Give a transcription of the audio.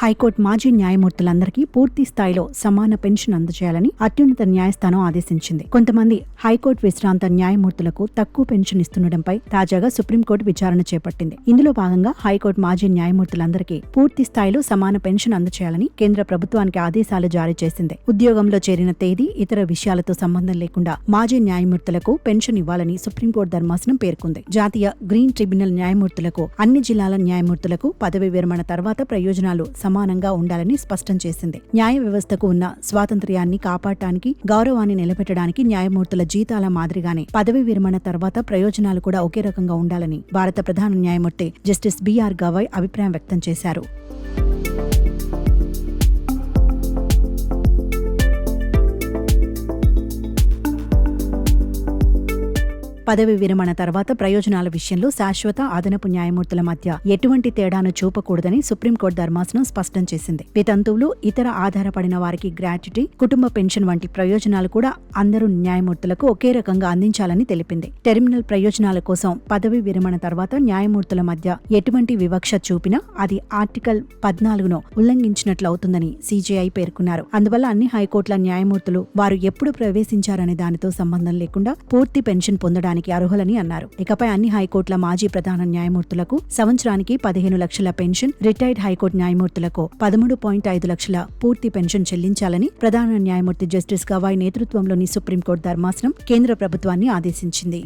High court మాజీ న్యాయమూర్తులందరికీ పూర్తి స్థాయిలో సమాన పెన్షన్ అందజేయాలని అత్యున్నత న్యాయస్థానం ఆదేశించింది. కొంతమంది హైకోర్టు విశ్రాంత న్యాయమూర్తులకు తక్కువ పెన్షన్ ఇస్తుండటంపై తాజాగా సుప్రీంకోర్టు విచారణ చేపట్టింది. ఇందులో భాగంగా హైకోర్టు మాజీ న్యాయమూర్తులందరికీ పూర్తి స్థాయిలో సమాన పెన్షన్ అందజేయాలని కేంద్ర ప్రభుత్వానికి ఆదేశాలు జారీ చేసింది. ఉద్యోగంలో చేరిన తేదీ ఇతర విషయాలతో సంబంధం లేకుండా మాజీ న్యాయమూర్తులకు పెన్షన్ ఇవ్వాలని సుప్రీంకోర్టు ధర్మాసనం పేర్కొంది. జాతీయ గ్రీన్ ట్రిబ్యునల్ న్యాయమూర్తులకు అన్ని జిల్లాల న్యాయమూర్తులకు పదవి విరమణ తర్వాత ప్రయోజనాలు సమానంగా ఉండాలని స్పష్టం చేసింది. న్యాయ వ్యవస్థకు ఉన్న స్వాతంత్ర్యాన్ని కాపాడటానికి గౌరవాన్ని నిలబెట్టడానికి న్యాయమూర్తుల జీతాల మాదిరిగానే పదవి విరమణ తర్వాత ప్రయోజనాలు కూడా ఒకే రకంగా ఉండాలని భారత ప్రధాన న్యాయమూర్తి జస్టిస్ బిఆర్ గవాయ్ అభిప్రాయం వ్యక్తం చేశారు. పదవి విరమణ తర్వాత ప్రయోజనాల విషయంలో శాశ్వత అదనపు న్యాయమూర్తుల మధ్య ఎటువంటి తేడాను చూపకూడదని సుప్రీంకోర్టు ధర్మాసనం స్పష్టం చేసింది. వితంతువులు ఇతర ఆధారపడిన వారికి గ్రాట్యుటీ కుటుంబ పెన్షన్ వంటి ప్రయోజనాలు కూడా అందరూ న్యాయమూర్తులకు ఒకే రకంగా అందించాలని తెలిపింది. టెర్మినల్ ప్రయోజనాల కోసం పదవి విరమణ తర్వాత న్యాయమూర్తుల మధ్య ఎటువంటి వివక్ష చూపినా అది ఆర్టికల్ పద్నాలుగును ఉల్లంఘించినట్లు అవుతుందని సీజేఐ పేర్కొన్నారు. అందువల్ల అన్ని హైకోర్టుల న్యాయమూర్తులు వారు ఎప్పుడు ప్రవేశించారనే దానితో సంబంధం లేకుండా పూర్తి పెన్షన్ పొందడానికి అర్హులని అన్నారు. ఇకపై అన్ని హైకోర్టుల మాజీ ప్రధాన న్యాయమూర్తులకు సంవత్సరానికి పదిహేను లక్షల పెన్షన్ రిటైర్డ్ హైకోర్టు న్యాయమూర్తులకు పదమూడు పాయింట్ ఐదు లక్షల పూర్తి పెన్షన్ చెల్లించాలని ప్రధాన న్యాయమూర్తి జస్టిస్ గవాయ్ నేతృత్వంలోని సుప్రీంకోర్టు ధర్మాసనం కేంద్ర ప్రభుత్వాన్ని ఆదేశించింది.